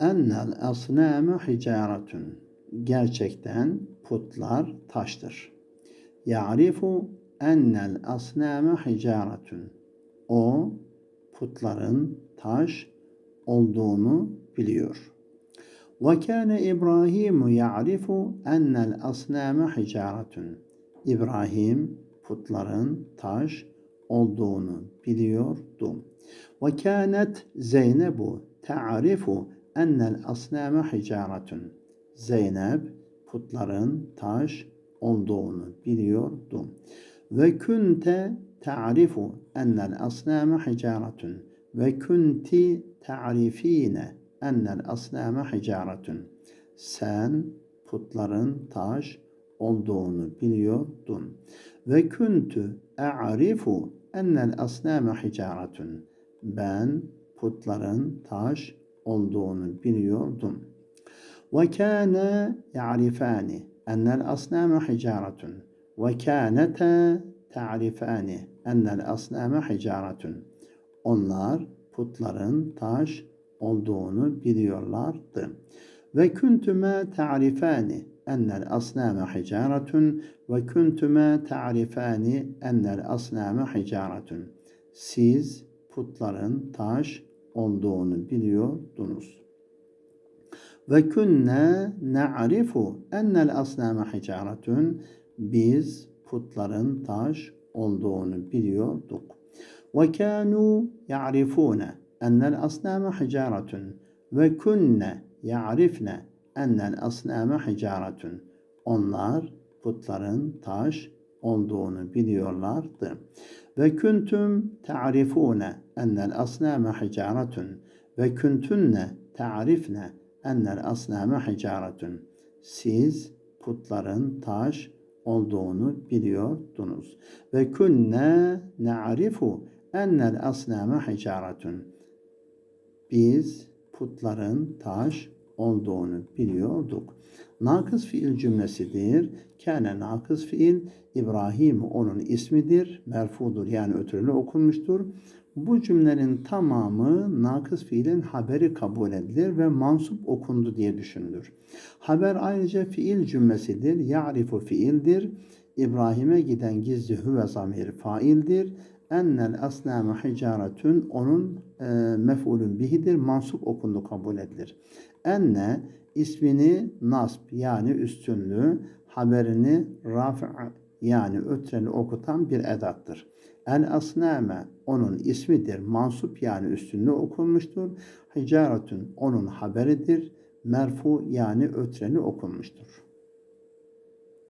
ennel asnâme hicaretun. Gerçekten putlar taştır. Ya'rifu ennel asnâme hicaretun. O putların taş olduğunu biliyor. Ve kâne İbrahim ya'rifu ennel asnâme hicaretun. İbrahim putların taş olduğunu biliyordu. Ve kânet Zeynebu ta'rifu ennel asnâme hicaretun. Zeynep putların taş olduğunu biliyordu. Ve kunte ta'rifu ennel asnâme hicaretun. Ve kunti ta'rifine ennel asnâme hicaretun. Sen putların taş olduğunu biliyordun. Ve kuntu a'rifu ennel asnâme hicaretun. Ben putların taş olduğunu biliyordum. Ve kâne ya'rifâni ennel asnâme hicaretun. Ve kânete ta'rifâni ennel asnâme hicaretun. Onlar putların taş olduğunu biliyorlardı. Ve küntüme ta'rifani ennel asname hicaretun ve küntüme ta'rifani ennel asname hicaretun. Siz putların taş olduğunu biliyordunuz. Ve künne na'rifu ennel asname hicaretun. Biz putların taş olduğunu biliyorduk. Ve kânû ya'rifûne ennel asname hicaretun ve kunne ya'rifne ennel asname hicaretun. Onlar putların taş olduğunu biliyorlardı. Ve kuntum ta'rifune ennel asname hicaretun ve kuntunne ta'rifne ennel asname hicaretun. Siz putların taş olduğunu biliyordunuz. Ve kunne na'rifu ennel asname hicaretun. Biz putların taş olduğunu biliyorduk. Nakıs fiil cümlesidir. Kâne nakıs fiil İbrahim onun ismidir. Merfudur yani ötürülü okunmuştur. Bu cümlenin tamamı nakıs fiilin haberi kabul edilir ve mansup okundu diye düşünülür. Haber ayrıca fiil cümlesidir. Ya'rifu fiildir. İbrahim'e giden gizli hüve zamiri faildir. Ennel asnâme hicaretün onun e, mef'ulün bihidir. Mansup okundu kabul edilir. Enne ismini nasb yani üstünlüğü, haberini rafi yani ötreni okutan bir edattır. El asname onun ismidir. Mansup yani üstünlüğü okunmuştur. Hicaretün onun haberidir. Merfu yani ötreni okunmuştur.